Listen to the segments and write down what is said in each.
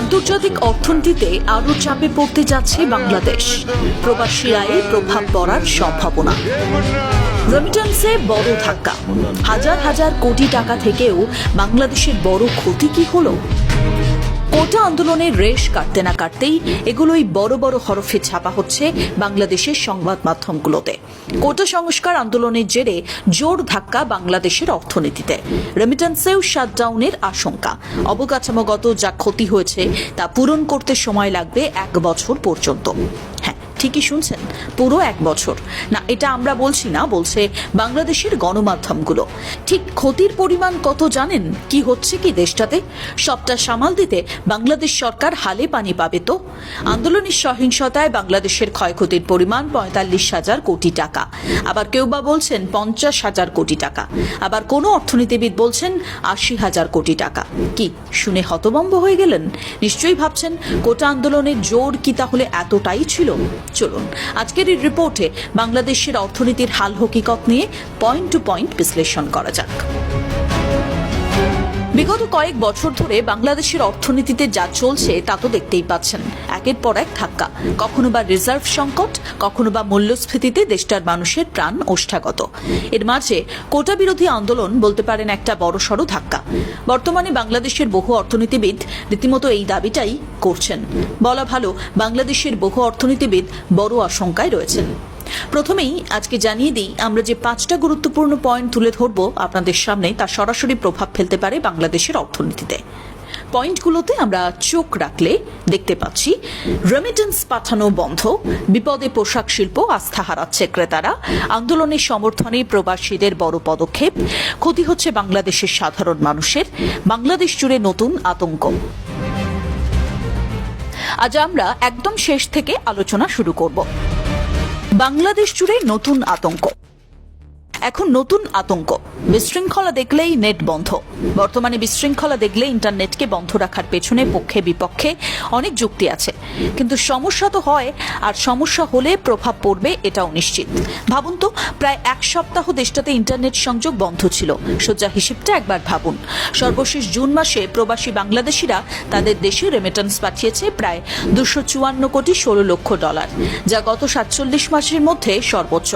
আন্তর্জাতিক অর্থনীতিতে আরও চাপে পড়তে যাচ্ছে বাংলাদেশ। প্রবাসী আয়ে প্রভাব পড়ার সম্ভাবনা। রেমিটেন্সে বড় ধাক্কা। হাজার হাজার কোটি টাকা থেকেও বাংলাদেশের বড় ক্ষতি কি হলো? কোটা আন্দোলনের রেশ কাটতে না কাটতেই এগুলোই বড় বড় হরফে ছাপা হচ্ছে বাংলাদেশের সংবাদ মাধ্যমগুলোতে। কোটা সংস্কার আন্দোলনের জেরে জোর ধাক্কা বাংলাদেশের অর্থনীতিতে। রেমিটেন্সেও শাটডাউনের আশঙ্কা। অবকাঠামোগত যা ক্ষতি হয়েছে তা পূরণ করতে সময় লাগবে এক বছর পর্যন্ত। ঠিকই শুনছেন, পুরো এক বছর। না, এটা আমরা বলছি না, বলছে বাংলাদেশের গণমাধ্যমগুলো। ঠিক ক্ষতির পরিমাণ কত জানেন? কি হচ্ছে কি দেশটাতে? সবটা সামাল দিতে বাংলাদেশ সরকার হালে পানি পাবে তো? আন্দোলনের সহিংসতায় বাংলাদেশের ক্ষয়ক্ষতির পরিমাণ পঁয়তাল্লিশ হাজার কোটি টাকা। আবার কেউ বা বলছেন পঞ্চাশ হাজার কোটি টাকা। আবার কোনো অর্থনীতিবিদ বলছেন আশি হাজার কোটি টাকা। কি, শুনে হতবম্ব হয়ে গেলেন? নিশ্চয়ই ভাবছেন, কোটা আন্দোলনের জোর কি তাহলে এতটাই ছিল? চলুন। আজকের এই রিপোর্টে বাংলাদেশের অর্থনীতির হাল হকিকত নিয়ে পয়েন্ট টু পয়েন্ট বিশ্লেষণ করা যাক। বিগত কয়েক বছর ধরে বাংলাদেশের অর্থনীতিতে যা চলছে তা তো দেখতেই পাচ্ছেন। একের পর এক ধাক্কা। কখনো বা রিজার্ভ সংকট, কখনো বা মূল্যস্ফীতিতে দেশটার মানুষের প্রাণ ওষ্ঠাগত। এর মাঝে কোটা বিরোধী আন্দোলন বলতে পারেন একটা বড়সড় ধাক্কা। বর্তমানে বাংলাদেশের বহু অর্থনীতিবিদ রীতিমতো এই দাবিটাই করছেন। বলা ভালো, বাংলাদেশের বহু অর্থনীতিবিদ বড় আশঙ্কায় রয়েছেন। প্রথমেই আজকে জানিয়ে দিই, আমরা যে পাঁচটা গুরুত্বপূর্ণ পয়েন্ট তুলে ধরব আপনাদের সামনে, তা সরাসরি প্রভাব ফেলতে পারে বাংলাদেশের অর্থনীতিতে। পয়েন্টগুলোতে আমরা চোখ রাখলে দেখতে পাচ্ছি রেমিটেন্স পাঠানো বন্ধ, বিপদে পোশাক শিল্প আস্থা হারাচ্ছে ক্রেতারা আন্দোলনের সমর্থনে প্রবাসীদের বড় পদক্ষেপ, ক্ষতি হচ্ছে বাংলাদেশের সাধারণ মানুষের, বাংলাদেশ জুড়ে নতুন আতঙ্ক। আজ আমরা একদম শেষ থেকে আলোচনা শুরু করব। বাংলাদেশ জুড়ে নতুন আতঙ্ক। এখন নতুন আতঙ্ক। বিশৃঙ্খলা দেখলেই নেট বন্ধ। বর্তমানে বিশৃঙ্খলা দেখলে ইন্টারনেটকে বন্ধ রাখার পেছনে পক্ষে বিপক্ষে অনেক যুক্তি আছে। কিন্তু সমস্যা তো হয়, আর সমস্যা হলে প্রভাব পড়বে এটাও নিশ্চিত। ভাবুন তো, প্রায় এক সপ্তাহ দেশটাতে ইন্টারনেট সংযোগ বন্ধ ছিল। সোজা হিসেবটা একবার ভাবুন। সর্বশেষ জুন মাসে প্রবাসী বাংলাদেশিরা তাদের দেশে রেমিটেন্স পাঠিয়েছে প্রায় দুশো চুয়ান্ন কোটি ষোলো লক্ষ ডলার, যা গত সাতচল্লিশ মাসের মধ্যে সর্বোচ্চ।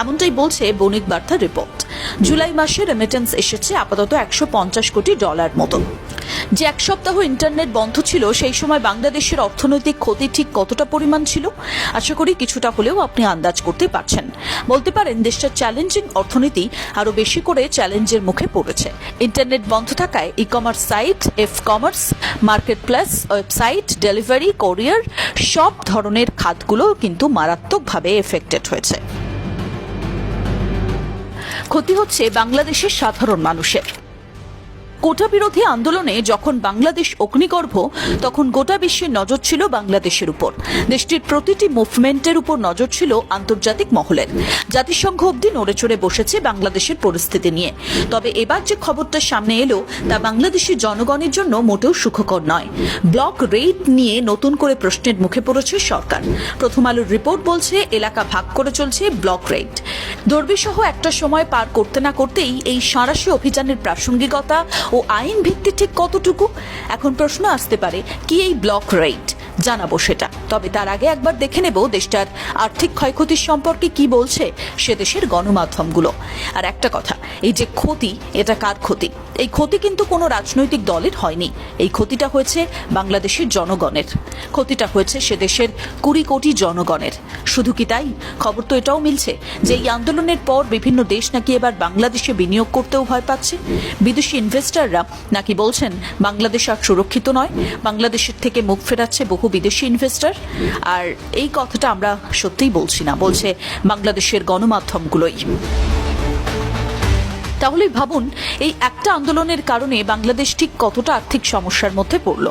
এমনটাই বলছে বণিক বার্তা রিপোর্ট জুলাই মাসে রেমিটেন্স এসেছে আপাতত একশো পঞ্চাশ কোটি ডলার মতো যে এক সপ্তাহ ইন্টারনেট বন্ধ ছিল, সেই সময় বাংলাদেশের অর্থনৈতিক ক্ষতি ঠিক কতটা পরিমাণ ছিল? আশা করি কিছুটা হলেও আপনি আন্দাজ করতে পারছেন। বলতে পারেন দেশটার চ্যালেঞ্জিং অর্থনীতি আরও বেশি করে চ্যালেঞ্জের মুখে পড়েছে। ইন্টারনেট বন্ধ থাকায় e commerce site F commerce market plus website delivery courier সব ধরনের খাতগুলো কিন্তু মারাত্মকভাবে এফেক্টেড হয়েছে। ক্ষতি হচ্ছে বাংলাদেশের সাধারণ মানুষের। কোটা বিরোধী আন্দোলনে যখন বাংলাদেশ অগ্নিগর্ভ, তখন গোটা বিশ্বের নজর ছিল বাংলাদেশের উপর। দেশটির প্রতিটি মুভমেন্টের উপর নজর ছিল আন্তর্জাতিক মহলের। জাতিসংঘ অব্দি নড়ে চড়ে বসেছে বাংলাদেশের পরিস্থিতি নিয়ে। তবে এবার যে খবরটা সামনে এলো, তা বাংলাদেশের জনগণের জন্য মোটেও সুখকর নয়। ব্লক রেড নিয়ে নতুন করে প্রশ্নের মুখে পড়েছে সরকার। প্রথম আলোর রিপোর্ট বলছে, এলাকা ভাগ করে চলছে ব্লক রেড। দর্বিসহ একটা সময় পার করতে না করতেই এই সাঁড়াশি অভিযানের প্রাসঙ্গিকতা ও আইন ভিত্তি ঠিক কতটুকু? এখন প্রশ্ন আসতে পারে, কি এই ব্লক রেট জানাব সেটা। তবে তার আগে একবার দেখে নেব দেশটার আর্থিক ক্ষয়ক্ষতির সম্পর্কে কি বলছে সে দেশের গণমাধ্যমগুলো। আর একটা কথা, এই যে ক্ষতি, এটা কার ক্ষতি? এই ক্ষতি কিন্তু কোনো রাজনৈতিক দলের হয়নি। এই ক্ষতিটা হয়েছে বাংলাদেশের জনগণের। ক্ষতিটা হয়েছে সে দেশের কুড়ি কোটি জনগণের। শুধু কি তাই? খবর তো এটাও মিলছে যে এই আন্দোলনের পর বিভিন্ন দেশ নাকি এবার বাংলাদেশে বিনিয়োগ করতেও ভয় পাচ্ছে। বিদেশি ইনভেস্টররা নাকি বলছেন, বাংলাদেশ আর সুরক্ষিত নয়, বাংলাদেশের থেকে মুখ ফেরাচ্ছে বহু বিদেশি ইনভেস্টর আর এই কথাটা আমরা সত্যিই বলছি না, বলছে বাংলাদেশের গণমাধ্যমগুলোই। তাহলে ভাবুন, এই একটা আন্দোলনের কারণে বাংলাদেশ ঠিক কতটা আর্থিক সমস্যার মধ্যে পড়ল।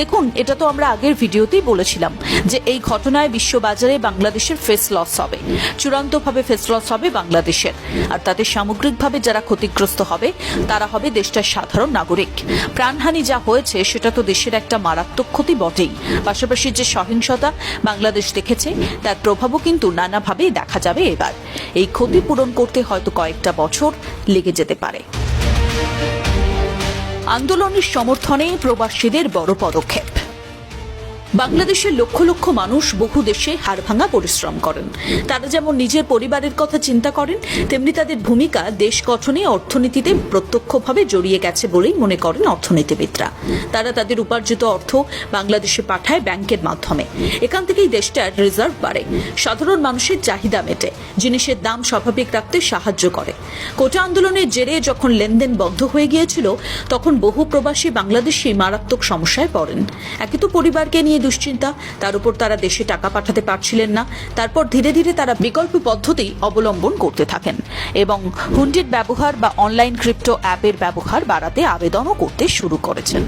দেখুন, এটা তো আমরা আগের ভিডিওতেই বলেছিলাম যে এই ঘটনায় বিশ্ববাজারে বাংলাদেশের ফেস লস হবে। চূড়ান্তভাবে ফেস লস হবে বাংলাদেশের। আর তাতে সামগ্রিকভাবে যারা ক্ষতিগ্রস্ত হবে, তারা হবে দেশটার সাধারণ নাগরিক। প্রাণহানি যা হয়েছে, সেটা তো দেশের একটা মারাত্মক ক্ষতি বটেই। পাশাপাশি যে সহিংসতা বাংলাদেশ দেখেছে, তার প্রভাবও কিন্তু নানাভাবেই দেখা যাবে এবার। এই ক্ষতি পূরণ করতে হয়তো কয়েকটা বছর লেগে যেতে পারে। আন্দোলনের সমর্থনে প্রবাসীদের বড় পদক্ষেপ। বাংলাদেশের লক্ষ লক্ষ মানুষ বহু দেশে হাড়ভাঙা পরিশ্রম করেন। তারা যেমন নিজের পরিবারের কথা চিন্তা করেন, তেমনি তাদের ভূমিকা দেশ গঠনে, অর্থনীতিতে প্রত্যক্ষভাবে জড়িয়ে গেছে বলেই মনে করেন অর্থনীতিবিদরা। তারা তাদের উপার্জিত অর্থ বাংলাদেশে পাঠায় ব্যাংকের মাধ্যমে। এখান থেকেই দেশটার রিজার্ভ বাড়ে। সাধারণ মানুষের চাহিদা মেটে, জিনিসের দাম স্বাভাবিক রাখতে সাহায্য করে। কোটা আন্দোলনের জেরে যখন লেনদেন বন্ধ হয়ে গিয়েছিল, তখন বহু প্রবাসী বাংলাদেশি মারাত্মক সমস্যায় পড়েন। একে তো পরিবারকে নিয়ে দুশ্চিন্তা। তার উপর তারা দেশে টাকা পাঠাতে পারছিলেন না। তারপর ধীরে ধীরে তারা বিকল্প পদ্ধতি অবলম্বন করতে থাকেন এবং হুন্ডির ব্যবহার বা অনলাইন ক্রিপ্টো অ্যাপের ব্যবহার বাড়াতে আবেদনও করতে শুরু করেছেন।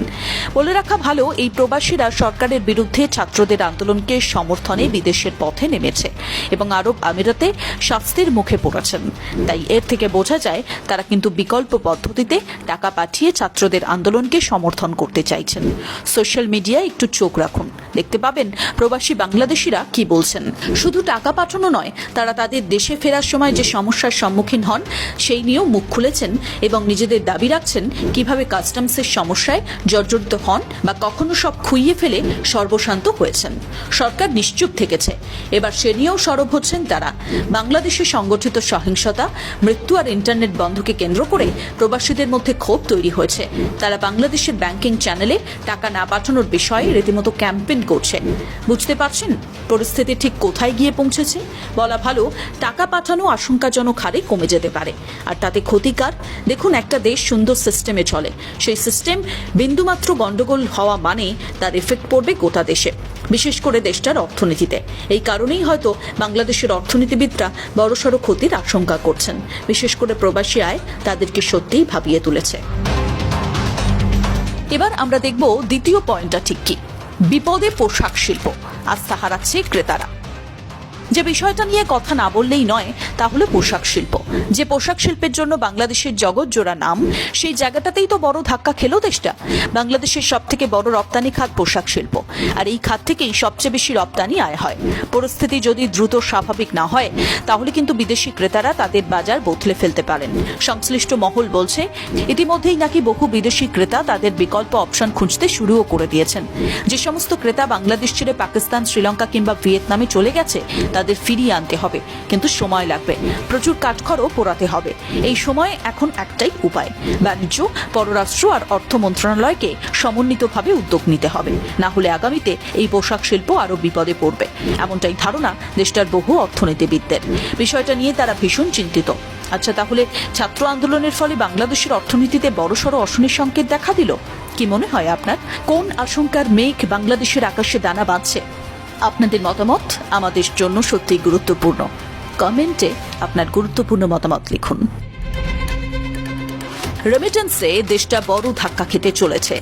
বলে রাখা ভালো, এই প্রবাসীরা সরকারের বিরুদ্ধে ছাত্রদের আন্দোলনকে সমর্থনে বিদেশের পথে নেমেছে এবং আরব আমিরাতে শাস্তির মুখে পড়েছেন। তাই এর থেকে বোঝা যায়, তারা কিন্তু বিকল্প পদ্ধতিতে টাকা পাঠিয়ে ছাত্রদের আন্দোলনকে সমর্থন করতে চাইছেন। সোশ্যাল মিডিয়ায় একটু চোখ রাখুন। দেখতে পাবেন প্রবাসী বাংলাদেশিরা কি বলছেন। শুধু টাকা পাঠানো নয়, তারা তাদের দেশে ফেরার সময় যে সমস্যার সম্মুখীন হন, সেই নিয়েও মুখ খুলেছেন এবং নিজেদের দাবি রাখছেন কীভাবে কাস্টমসের সমস্যায় জর্জরিত হন বা কখনো সব খুইয়ে ফেলে সর্বশান্ত হয়েছেন। সরকার নিশ্চুপ থেকেছে। এবার সে নিয়েও সরব হচ্ছেন তারা। বাংলাদেশে সংগঠিত সহিংসতা, মৃত্যু আর ইন্টারনেট বন্ধকে কেন্দ্র করে প্রবাসীদের মধ্যে ক্ষোভ তৈরি হয়েছে। তারা বাংলাদেশের ব্যাংকিং চ্যানেলে টাকা না পাঠানোর বিষয়ে রীতিমতো ক্যাম্পেইন করছে। বুঝতে পারছেন? পরিস্থিতি ঠিক কোথায় গিয়ে পৌঁছেছে? বলা ভালো, টাকা পাঠানো আশঙ্কাজনক হারে কমে যেতে পারে। আর তাতে ক্ষতিকার, দেখুন একটা দেশ সুন্দর সিস্টেমে চলে। সেই সিস্টেম বিন্দুমাত্র গন্ডগোল হওয়া মানে তার এফেক্ট পড়বে গোটা দেশে, বিশেষ করে দেশটার অর্থনীতিতে। এই কারণেই হয়তো বাংলাদেশের অর্থনীতিবিদরা বড়সড় ক্ষতির আশঙ্কা করছেন। বিশেষ করে প্রবাসী আয় তাদেরকে সত্যিই ভাবিয়ে তুলেছে। এবার আমরা দেখব দ্বিতীয় পয়েন্টটা ঠিক কি। বিপদে পোশাক শিল্প। আস্থা হারাচ্ছে ক্রেতারা। যে বিষয়টা নিয়ে কথা না বললেই নয়, তা হলো পোশাক শিল্প। যে পোশাক শিল্পের জন্য বাংলাদেশের জগৎ জোড়া নাম, সেই জায়গাটাতেই তো বড় ধাক্কা খেলো দেশটা। বাংলাদেশের সব থেকে বড় রপ্তানি খাত পোশাক শিল্প। আর এই খাত থেকেই সবচেয়ে বেশি রপ্তানি আয় হয়। পরিস্থিতি যদি দ্রুত স্বাভাবিক না হয়, তাহলে কিন্তু বিদেশি ক্রেতারা তাদের বাজার বদলে ফেলতে পারেন। সংশ্লিষ্ট মহল বলছে, ইতিমধ্যেই নাকি বহু বিদেশি ক্রেতা তাদের বিকল্প অপশন খুঁজতে শুরুও করে দিয়েছেন। যে সমস্ত ক্রেতা বাংলাদেশ ছেড়ে পাকিস্তান, শ্রীলঙ্কা কিংবা ভিয়েতনামে চলে গেছে তাদের ফিরিয়ে আনতে হবে। কিন্তু সময় লাগবে। প্রচুর কাঠখড়ও পোড়াতে হবে। এই সময় এখন একটাই উপায়। বাণিজ্য, পররাষ্ট্র আর অর্থ মন্ত্রণালয়কে সমন্বিতভাবে উদ্যোগ নিতে হবে। না হলে আগামীতে এই পোশাক শিল্প আরও বিপদে পড়বে। এমনটাই ধারণা দেশটার বহু অর্থনীতিবিদদের। বিষয়টা নিয়ে তারা ভীষণ চিন্তিত। আচ্ছা তাহলে ছাত্র আন্দোলনের ফলে বাংলাদেশের অর্থনীতিতে বড়সড় অশনির সংকেত দেখা দিল? কি মনে হয় আপনার? কোন আশঙ্কার মেঘ বাংলাদেশের আকাশে দানা বাঁধছে? আপনাদের মতামত আমাদের জন্য সত্যি গুরুত্বপূর্ণ। কমেন্টে আপনার গুরুত্বপূর্ণ মতামত লিখুন। রেমিটেন্সে দেশটা বড় ধাক্কা খেতে চলেছে।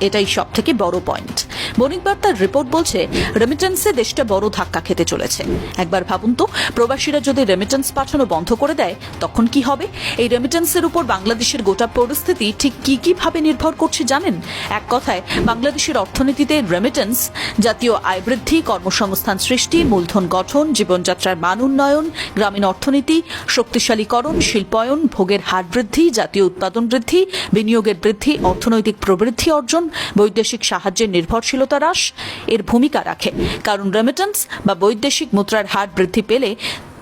এটাই সব থেকে বড় পয়েন্ট বণিক বার্তার রিপোর্ট বলছে রেমিটেন্সে দেশটা বড় ধাক্কা খেতে চলেছে। একবার ভাবুন তো, প্রবাসীরা যদি রেমিটেন্স পাঠানো বন্ধ করে দেয়, তখন কি হবে? এই রেমিটেন্সের উপর বাংলাদেশের গোটা পরিস্থিতি ঠিক কি কীভাবে নির্ভর করছে জানেন? এক কথায়, বাংলাদেশের অর্থনীতিতে রেমিটেন্স জাতীয় আয় বৃদ্ধি, কর্মসংস্থান সৃষ্টি, মূলধন গঠন, জীবনযাত্রার মান উন্নয়ন, গ্রামীণ অর্থনীতি, শক্তিশালীকরণ, শিল্পায়ন, ভোগের হার বৃদ্ধি, জাতীয় উৎপাদন বৃদ্ধি, বিনিয়োগের বৃদ্ধি, অর্থনৈতিক প্রবৃদ্ধি অর্জন, বৈদেশিক সাহায্যের নির্ভরশীলতা হ্রাস এর ভূমিকা রাখে। কারণ রেমিটেন্স বা বৈদেশিক মুদ্রার হার বৃদ্ধি পেলে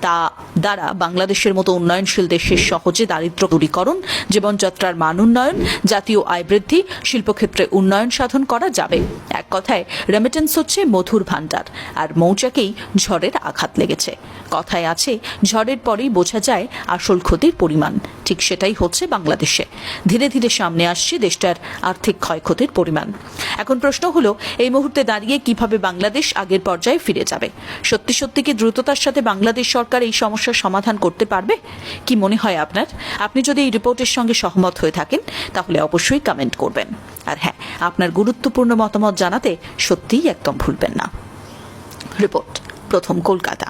তা দ্বারা বাংলাদেশের মতো উন্নয়নশীল দেশের সহজে দারিদ্র দূরীকরণ, জীবনযাত্রার মান উন্নয়ন, জাতীয় আয় বৃদ্ধি, শিল্পক্ষেত্রে উন্নয়ন সাধন করা যাবে। এক কথায় রেমিটেন্স হচ্ছে মধুর ভাণ্ডার, আর মৌচাকেই ঝড়ের আঘাত লেগেছে। কথায় আছে, ঝড়ের পরেই বোঝা যায় আসল ক্ষতির পরিমাণ। ঠিক সেটাই হচ্ছে বাংলাদেশে। ধীরে ধীরে সামনে আসছে দেশটার আর্থিক ক্ষয়ক্ষতির পরিমাণ। এখন প্রশ্ন হলো, এই মুহূর্তে দাঁড়িয়ে কীভাবে বাংলাদেশ আগের পর্যায়ে ফিরে যাবে? সত্যি সত্যি কি দ্রুততার সাথে বাংলাদেশ সরকার এই সমস্যার সমাধান করতে পারবে? কি মনে হয় আপনার? আপনি যদি এই রিপোর্টের সঙ্গে সহমত হয়ে থাকেন, তাহলে অবশ্যই কমেন্ট করবেন। আর হ্যাঁ আপনার গুরুত্বপূর্ণ মতামত জানাতে সত্যিই একদম ভুলবেন না। রিপোর্ট, প্রথম কলকাতা।